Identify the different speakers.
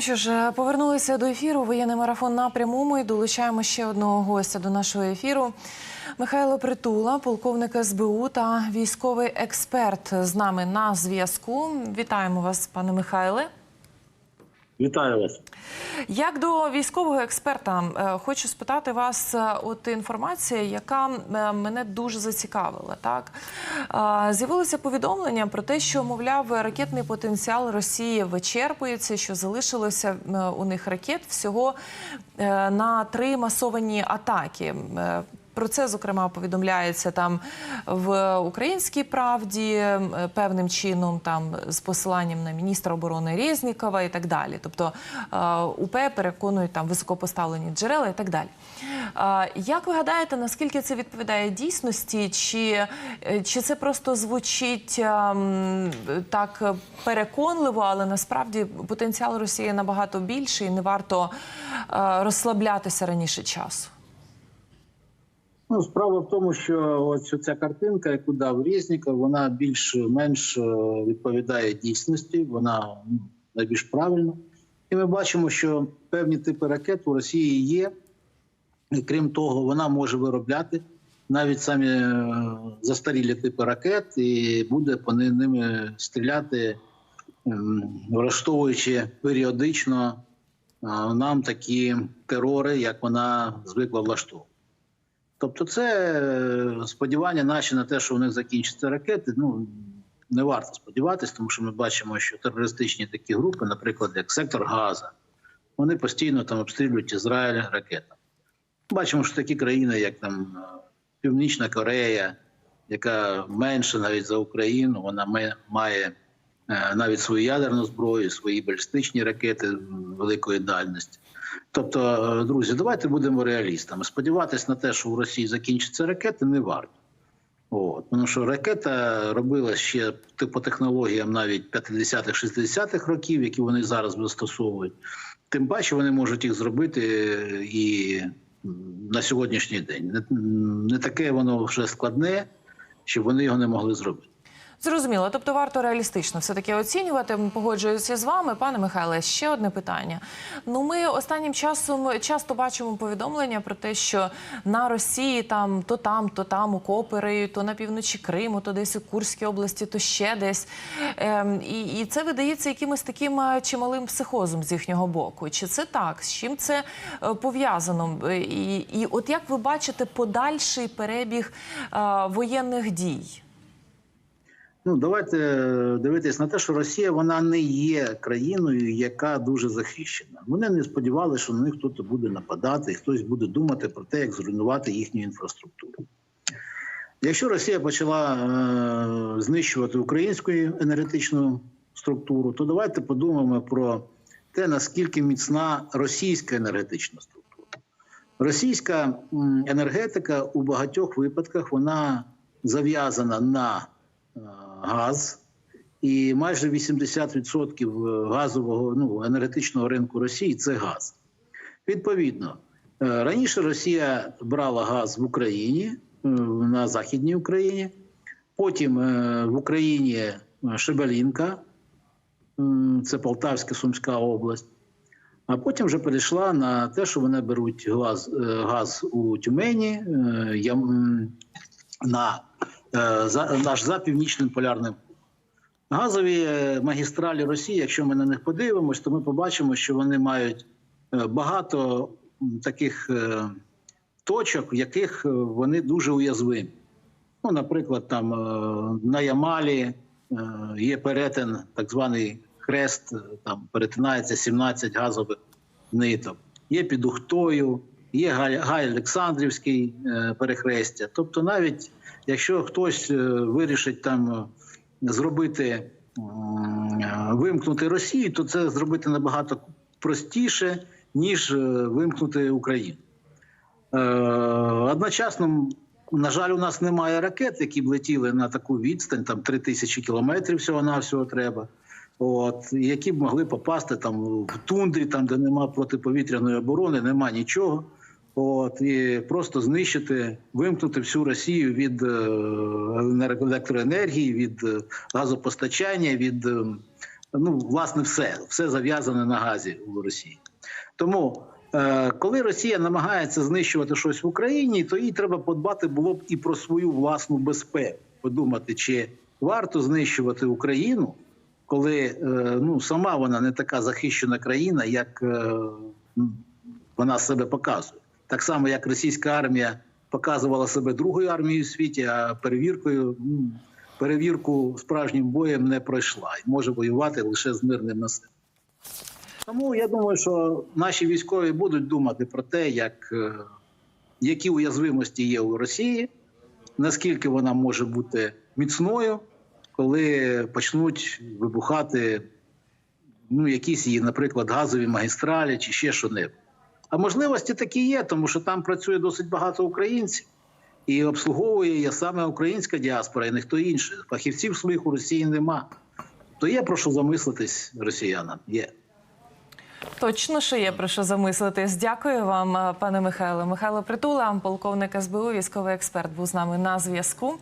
Speaker 1: Що ж, повернулися до ефіру. Воєнний марафон напряму. Ми долучаємо ще одного гостя до нашого ефіру. Михайло Притула, полковник СБУ та військовий експерт з нами на зв'язку. Вітаємо вас, пане Михайле.
Speaker 2: Вітаю вас.
Speaker 1: Як до військового експерта, е, хочу спитати вас, е, от інформація, яка е, мене дуже зацікавила. Так з'явилося повідомлення про те, що мовляв ракетний потенціал Росії вичерпується, що залишилося у них ракет всього на три масовані атаки. Про це зокрема повідомляється там в українській правді певним чином, там з посиланням на міністра оборони Резнікова і так далі. Тобто е, УП переконують там високопоставлені джерела і так далі. Е, Як ви гадаєте, наскільки це відповідає дійсності, чи, е, чи це просто звучить так переконливо, але насправді потенціал Росії набагато більший і не варто розслаблятися раніше часу?
Speaker 2: Ну, справа в тому, що ось ця картинка, яку дав Резніков, вона більш-менш е, відповідає дійсності, вона ну, найбільш правильна. І ми бачимо, що певні типи ракет у Росії є. І крім того, вона може виробляти навіть самі е, застарілі типи ракет, і буде по ни- ними стріляти, ем, влаштовуючи періодично е, нам такі терори, як вона звикла влаштовувати. Тобто, це е, сподівання наші на те, що у них закінчаться ракети. Ну не варто сподіватися, тому що ми бачимо, що терористичні такі групи, наприклад, як сектор Газа, вони постійно там обстрілюють Ізраїль ракетами. Бачимо, що такі країни, як там е, Північна Корея, яка менше навіть за Україну, вона має е, навіть свою ядерну зброю, свої балістичні ракети великої дальності. Тобто, е, друзі, давайте будемо реалістами. Сподіватися на те, що в Росії закінчаться ракети, не варто. От. Тому що ракета робилась ще по технологіям навіть 50-х, 60-х років, які вони зараз застосовують. Тим паче вони можуть їх зробити і на сьогоднішній день. Не таке воно вже складне, щоб вони його не могли зробити.
Speaker 1: Зрозуміло, тобто варто реалістично все таки оцінювати. Погоджуюся з вами, пане Михайле. Ще одне питання. Ну, ми останнім часом часто бачимо повідомлення про те, що на Росії там то там, то там окопи риють, то на півночі Криму, то десь у Курській області, то ще десь. Ем, і, і це видається якимось таким е, чималим психозом з їхнього боку. Чи це так? З чим це е, пов'язано? Е, І, і от як ви бачите подальший перебіг е, воєнних дій?
Speaker 2: Ну, давайте е, дивитись на те, що Росія вона не є країною, яка дуже захищена. Вони не сподівалися, що на них хтось буде нападати, і хтось буде думати про те, як зруйнувати їхню інфраструктуру. Якщо Росія почала е, знищувати українську енергетичну структуру, то давайте подумаємо про те, наскільки міцна російська енергетична структура. Російська енергетика у багатьох випадках вона зав'язана на е, газ, і майже 80% газового ну, енергетичного ринку Росії це газ. Відповідно, е, раніше Росія брала газ в Україні е, на Західній Україні, потім е, в Україні е, Шебелінка, е, це Полтавська Сумська область. А потім вже перейшла на те, що вони беруть газ, е, газ у Тюмені е, на е, за, наш за північним полярним. Газові е, магістралі Росії, якщо ми на них подивимось, то ми побачимо, що вони мають е, багато таких точок, в яких вони дуже уязвимі. Ну, наприклад, там на Ямалі є перетин, так званий хрест, там перетинається 17 газових ниток. Є під Ухтою, є Гай, Олександрівський е, перехрестя. Тобто, навіть якщо хтось е, вирішить там е, зробити вимкнути Росію, то це зробити набагато простіше, ніж вимкнути Україну. Одночасно, на жаль, у нас немає ракет, які б летіли на таку відстань, там 3 тисячі кілометрів всього-навсього треба. От, які б могли попасти там в тундрі, там, де нема протиповітряної оборони, нема нічого. От, і просто знищити, вимкнути всю Росію від е, електроенергії, від е, газопостачання, від е, ну власне все, все зав'язане на газі у Росії. Тому, коли Росія намагається знищувати щось в Україні, то їй треба подбати було б і про свою власну безпеку. Подумати, чи варто знищувати Україну, коли ну сама вона не така захищена країна, як вона себе показує. Так само, як російська армія показувала себе другою армією у світі, а перевіркою ну, перевірку справжнім боєм не пройшла і може воювати лише з мирним населенням. Тому я думаю, що наші військові будуть думати про те, як, е, які уязвимості є у Росії, наскільки вона може бути міцною, коли почнуть вибухати ну, якісь її, наприклад, газові магістралі чи ще що-небудь. А можливості такі є, тому що там працює досить багато українців і обслуговує її саме українська діаспора, і ніхто інший. Фахівців своїх у Росії нема. То є про що замислитись росіянам. Є.
Speaker 1: Точно, що є про що замислитись. Дякую вам, е, пане Михайло. Михайло Притула, полковник СБУ, військовий експерт, був з нами на зв'язку.